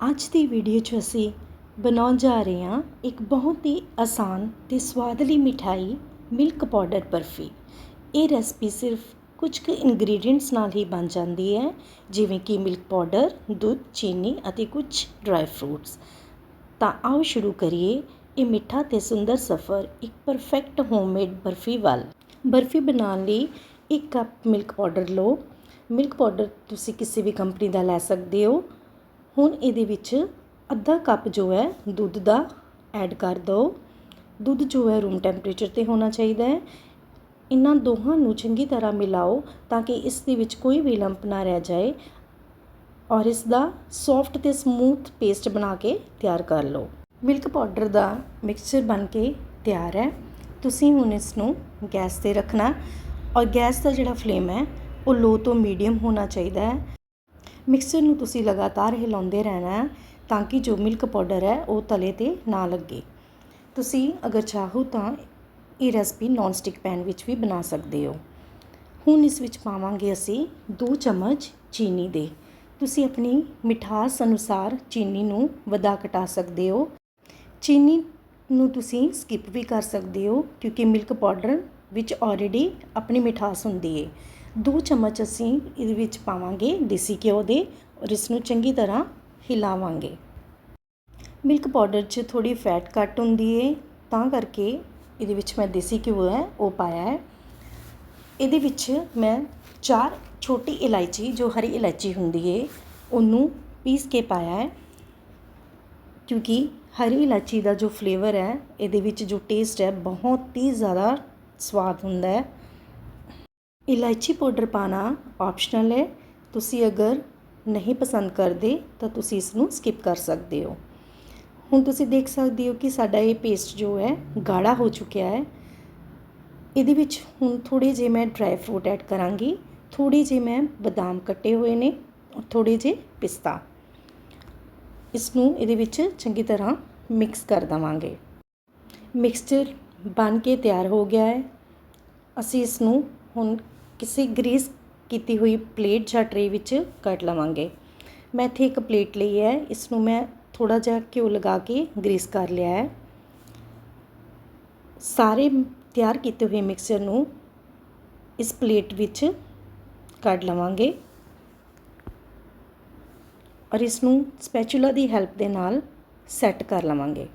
ਅੱਜ ਦੀ ਵੀਡੀਓ 'ਚ ਅਸੀਂ ਬਣਾਉਣ ਜਾ ਰਹੇ ਹਾਂ ਇੱਕ ਬਹੁਤ ਹੀ ਆਸਾਨ ਤੇ ਸਵਾਦਲੀ ਮਿਠਾਈ ਮਿਲਕ ਪਾਊਡਰ ਬਰਫੀ। ਇਹ ਰੈਸਪੀ ਸਿਰਫ ਕੁਝ ਕੁ ਇੰਗਰੀਡੀਅੰਟਸ ਨਾਲ ਹੀ ਬਣ ਜਾਂਦੀ ਹੈ, ਜਿਵੇਂ ਕਿ ਮਿਲਕ ਪਾਊਡਰ ਦੁੱਧ, ਚੀਨੀ ਅਤੇ ਕੁਝ ਡਰਾਈ ਫਰੂਟਸ ਤਾਂ ਆਓ ਸ਼ੁਰੂ ਕਰੀਏ ਇਹ ਮਿੱਠਾ ਤੇ ਸੁੰਦਰ ਸਫ਼ਰ ਇੱਕ ਪਰਫੈਕਟ ਹੋਮਮੇਡ ਬਰਫੀ ਵੱਲ। ਬਰਫੀ ਬਣਾਉਣ ਲਈ ਇੱਕ ਕੱਪ ਮਿਲਕ ਪਾਊਡਰ ਲਓ। ਮਿਲਕ ਪਾਊਡਰ ਤੁਸੀਂ ਕਿਸੇ ਵੀ ਕੰਪਨੀ ਦਾ ਲੈ ਸਕਦੇ ਹੋ। ਹੁਣ ਇਹਦੇ ਵਿੱਚ ਅੱਧਾ ਕੱਪ ਜੋ ਹੈ ਦੁੱਧ ਦਾ ਐਡ ਕਰ ਦਿਓ। ਦੁੱਧ ਜੋ ਹੈ ਰੂਮ ਟੈਂਪਰੇਚਰ ਤੇ ਹੋਣਾ ਚਾਹੀਦਾ ਹੈ। ਇਹਨਾਂ ਦੋਹਾਂ ਨੂੰ ਚੰਗੀ ਤਰ੍ਹਾਂ ਮਿਲਾਓ ਤਾਂ ਕਿ ਇਸ ਦੇ ਵਿੱਚ ਕੋਈ ਵੀ ਲੰਪ ਨਾ ਰਹਿ ਜਾਏ ਔਰ ਇਸ ਦਾ ਸੌਫਟ ਤੇ ਸਮੂਥ ਪੇਸਟ ਬਣਾ ਕੇ ਤਿਆਰ ਕਰ ਲਓ। ਮਿਲਕ ਪਾਊਡਰ ਦਾ ਮਿਕਸਚਰ ਬਣ ਕੇ ਤਿਆਰ ਹੈ। ਤੁਸੀਂ ਹੁਣ ਇਸ ਨੂੰ ਗੈਸ ਤੇ ਰੱਖਣਾ। ਔਰ ਗੈਸ ਦਾ ਜਿਹੜਾ ਫਲੇਮ ਹੈ, ਉਹ ਲੋ ਤੋਂ ਮੀਡੀਅਮ ਹੋਣਾ ਚਾਹੀਦਾ ਹੈ। ਮਿਕਸਰ ਨੂੰ ਤੁਸੀਂ ਲਗਾਤਾਰ ਹਿਲਾਉਂਦੇ ਰਹਿਣਾ ਹੈ ਤਾਂ ਕਿ ਜੋ ਮਿਲਕ ਪਾਊਡਰ ਹੈ ਉਹ ਤਲੇ ਤੇ ਨਾ ਲੱਗੇ। ਤੁਸੀਂ ਅਗਰ ਚਾਹੋ ਤਾਂ ਇਹ ਰੈਸਪੀ ਨੌਨ ਸਟਿਕ ਪੈਨ ਵਿੱਚ ਵੀ ਬਣਾ ਸਕਦੇ ਹੋ। ਹੁਣ ਇਸ ਵਿੱਚ ਪਾਵਾਂਗੇ ਅਸੀਂ 2 ਚਮਚ ਚੀਨੀ ਦੇ। ਤੁਸੀਂ ਆਪਣੀ ਮਿਠਾਸ ਅਨੁਸਾਰ ਚੀਨੀ ਨੂੰ ਵਧਾ ਘਟਾ ਸਕਦੇ ਹੋ। ਚੀਨੀ ਨੂੰ ਤੁਸੀਂ ਸਕਿਪ ਵੀ ਕਰ ਸਕਦੇ ਹੋ ਕਿਉਂਕਿ ਮਿਲਕ ਪਾਊਡਰ ਵਿੱਚ ਆਲਰੇਡੀ ਆਪਣੀ ਮਿਠਾਸ ਹੁੰਦੀ ਹੈ ਦੋ ਚਮਚ ਅਸੀਂ ਇਹਦੇ ਵਿੱਚ ਪਾਵਾਂਗੇ ਦੇਸੀ ਘਿਓ ਦੇ ਔਰ ਇਸ ਨੂੰ ਚੰਗੀ ਤਰ੍ਹਾਂ ਹਿਲਾਵਾਂਗੇ। ਮਿਲਕ ਪਾਊਡਰ 'ਚ ਥੋੜੀ ਫੈਟ ਘੱਟ ਹੁੰਦੀ ਹੈ ਤਾਂ ਕਰਕੇ ਇਹਦੇ ਵਿੱਚ ਮੈਂ ਦੇਸੀ ਘਿਓ ਹੈ, ਉਹ ਪਾਇਆ ਹੈ। ਇਹਦੇ ਵਿੱਚ ਮੈਂ ਚਾਰ ਛੋਟੀ ਇਲਾਇਚੀ, ਜੋ ਹਰੀ ਇਲਾਇਚੀ ਹੁੰਦੀ ਹੈ ਉਹਨੂੰ ਪੀਸ ਕੇ ਪਾਇਆ ਹੈ। ਕਿਉਂਕਿ ਹਰੀ ਇਲਾਇਚੀ ਦਾ ਜੋ ਫਲੇਵਰ ਹੈ, ਇਹਦੇ ਵਿੱਚ ਜੋ ਟੇਸਟ ਹੈ, ਬਹੁਤ ਹੀ ਜ਼ਿਆਦਾ ਸਵਾਦ ਹੁੰਦਾ ਹੈ। ਇਲਾਇਚੀ ਪਾਊਡਰ ਪਾਣਾ ਆਪਸ਼ਨਲ ਹੈ। ਤੁਸੀਂ ਅਗਰ ਨਹੀਂ ਪਸੰਦ ਕਰਦੇ, ਤਾਂ ਤੁਸੀਂ ਇਸ ਨੂੰ ਸਕਿਪ ਕਰ ਸਕਦੇ ਹੋ। ਹੁਣ ਤੁਸੀਂ ਦੇਖ ਸਕਦੇ ਹੋ ਕਿ ਸਾਡਾ ਇਹ ਪੇਸਟ ਜੋ ਹੈ, ਗਾੜਾ ਹੋ ਚੁੱਕਿਆ ਹੈ। ਇਹਦੇ ਵਿੱਚ ਹੁਣ ਥੋੜੇ ਜਿਹੇ ਮੈਂ ਡਰਾਈ ਫਰੂਟ ਐਡ ਕਰਾਂਗੀ। ਥੋੜੇ ਜਿਹੇ ਮੈਂ ਬਦਾਮ ਕੱਟੇ ਹੋਏ ਨੇ ਔਰ ਥੋੜੇ ਜਿਹੇ ਪਿਸਤਾ। ਇਸ ਨੂੰ ਇਹਦੇ ਵਿੱਚ ਚੰਗੀ ਤਰ੍ਹਾਂ ਮਿਕਸ ਕਰ ਦਵਾਂਗੇ। ਮਿਕਸਚਰ ਬਣ ਕੇ ਤਿਆਰ ਹੋ ਗਿਆ ਹੈ। ਅਸੀਂ ਇਸ ਨੂੰ ਹੁਣ ਕਿਸੇ ਗਰੀਸ ਕੀਤੀ ਹੋਈ ਪਲੇਟ ਜਾਂ ਟਰੇ ਵਿੱਚ ਕੱਢ ਲਵਾਂਗੇ। ਮੈਂ ਇੱਥੇ ਇੱਕ ਪਲੇਟ ਲਈ ਹੈ। ਇਸ ਨੂੰ ਮੈਂ ਥੋੜਾ ਜਿਹਾ ਘਿਓ ਲਗਾ ਕੇ ਗਰੀਸ ਕਰ ਲਿਆ ਹੈ। ਸਾਰੇ ਤਿਆਰ ਕੀਤੇ ਹੋਏ ਮਿਕਸਚਰ ਨੂੰ ਇਸ ਪਲੇਟ ਵਿੱਚ ਕੱਢ ਲਵਾਂਗੇ ਔਰ ਇਸ ਨੂੰ ਸਪੈਚੂਲਾ ਦੀ ਹੈਲਪ ਦੇ ਨਾਲ ਸੈੱਟ ਕਰ ਲਵਾਂਗੇ।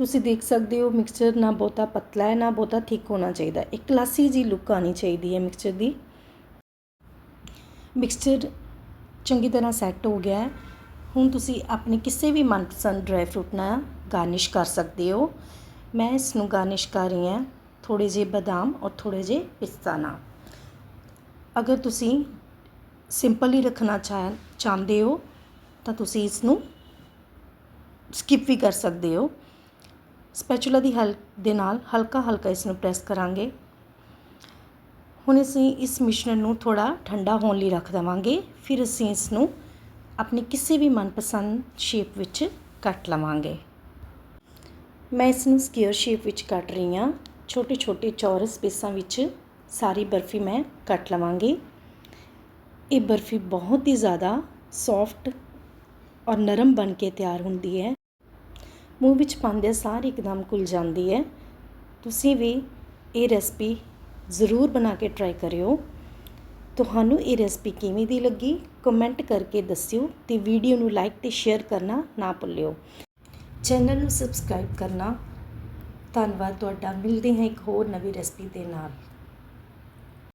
ਤੁਸੀਂ ਦੇਖ ਸਕਦੇ ਹੋ ਮਿਕਸਚਰ ਨਾ ਬਹੁਤਾ ਪਤਲਾ ਹੈ, ਨਾ ਬਹੁਤਾ ਥਿਕ ਹੋਣਾ ਚਾਹੀਦਾ। ਇੱਕ ਕਲਾਸੀ ਜੀ ਲੁੱਕ ਆਣੀ ਚਾਹੀਦੀ ਹੈ ਮਿਕਸਚਰ ਦੀ। ਮਿਕਸਚਰ ਚੰਗੀ ਤਰ੍ਹਾਂ ਸੈੱਟ ਹੋ ਗਿਆ ਹੈ। ਹੁਣ ਤੁਸੀਂ ਆਪਣੇ ਕਿਸੇ ਵੀ ਮਨਪਸੰਦ ਡਰਾਈ ਫਰੂਟ ਨਾਲ ਗਾਰਨਿਸ਼ ਕਰ ਸਕਦੇ ਹੋ। ਮੈਂ ਇਸ ਨੂੰ ਗਾਰਨਿਸ਼ ਕਰ ਰਹੀ ਹਾਂ ਥੋੜੇ ਜਿਹੇ ਬਦਾਮ ਔਰ ਥੋੜੇ ਜਿਹੇ ਪਿਸਤਾ ਨਾਲ। ਅਗਰ ਤੁਸੀਂ ਸਿੰਪਲ ਹੀ ਰੱਖਣਾ ਚਾਹ, ਚਾਹੁੰਦੇ ਹੋ ਤਾਂ ਤੁਸੀਂ ਇਸ ਨੂੰ ਸਕਿਪ ਵੀ ਕਰ ਸਕਦੇ ਹੋ। ਸਪੈਚੂਲਾ ਦੀ ਹੈਲਪ ਦੇ ਨਾਲ ਹਲਕਾ ਹਲਕਾ ਇਸ ਨੂੰ ਪ੍ਰੈਸ ਕਰਾਂਗੇ। ਹੁਣ ਅਸੀਂ ਇਸ ਮਿਸ਼ਰਣ ਨੂੰ ਥੋੜਾ ਠੰਡਾ ਹੋਣ ਲਈ ਰੱਖ ਦਵਾਂਗੇ। ਫਿਰ ਅਸੀਂ ਇਸ ਨੂੰ ਆਪਣੀ ਕਿਸੇ ਵੀ ਮਨਪਸੰਦ ਸ਼ੇਪ ਵਿੱਚ ਕੱਟ ਲਵਾਂਗੇ। ਮੈਂ ਇਸ ਨੂੰ ਸਕੁਅਰ ਸ਼ੇਪ ਵਿੱਚ ਕੱਟ ਰਹੀ ਹਾਂ। ਛੋਟੇ ਛੋਟੇ ਚੌਰਸ ਪੀਸਾਂ ਵਿੱਚ ਸਾਰੀ ਬਰਫੀ ਮੈਂ ਕੱਟ ਲਵਾਂਗੀ। ਇਹ ਬਰਫੀ ਬਹੁਤ ਹੀ ਜ਼ਿਆਦਾ ਸੌਫਟ ਔਰ ਨਰਮ ਬਣ ਕੇ ਤਿਆਰ ਹੁੰਦੀ ਹੈ। ਮੂੰਹ ਵਿੱਚ ਪਾਉਂਦੇ ਸਾਰ ਇੱਕਦਮ ਘੁਲ ਜਾਂਦੀ ਹੈ। ਤੁਸੀਂ ਵੀ ਇਹ ਰੈਸਪੀ ਜ਼ਰੂਰ ਬਣਾ ਕੇ ਟਰਾਈ ਕਰਿਓ। ਤੁਹਾਨੂੰ ਇਹ ਰੈਸਪੀ ਕਿਵੇਂ ਦੀ ਲੱਗੀ ਕਮੈਂਟ ਕਰਕੇ ਦੱਸਿਓ ਤੇ ਵੀਡੀਓ ਨੂੰ ਲਾਈਕ ਤੇ ਸ਼ੇਅਰ ਕਰਨਾ ਨਾ ਭੁੱਲਿਓ। ਚੈਨਲ ਨੂੰ ਸਬਸਕ੍ਰਾਈਬ ਕਰਨਾ। ਧੰਨਵਾਦ, ਤੁਹਾਡਾ, ਮਿਲਦੇ ਹਾਂ ਇੱਕ ਹੋਰ ਨਵੀਂ ਰੈਸਪੀ ਦੇ ਨਾਲ।